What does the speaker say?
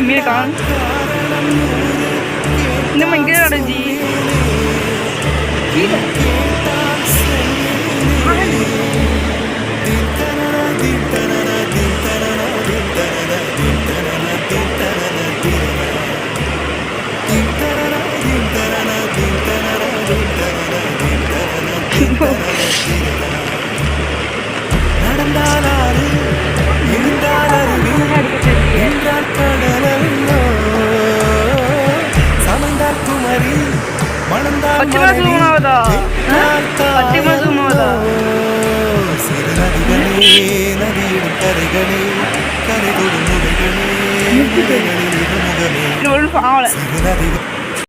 ഭയങ്കര കാണും ഇന്ന് ഭയങ്കര കാണും ജീ Oh. ಪಶ್ಚಿಮ ಸುಮದ ಪಶ್ಚಿಮ ಸುಮದ ನೋಡು ಅವಳೆ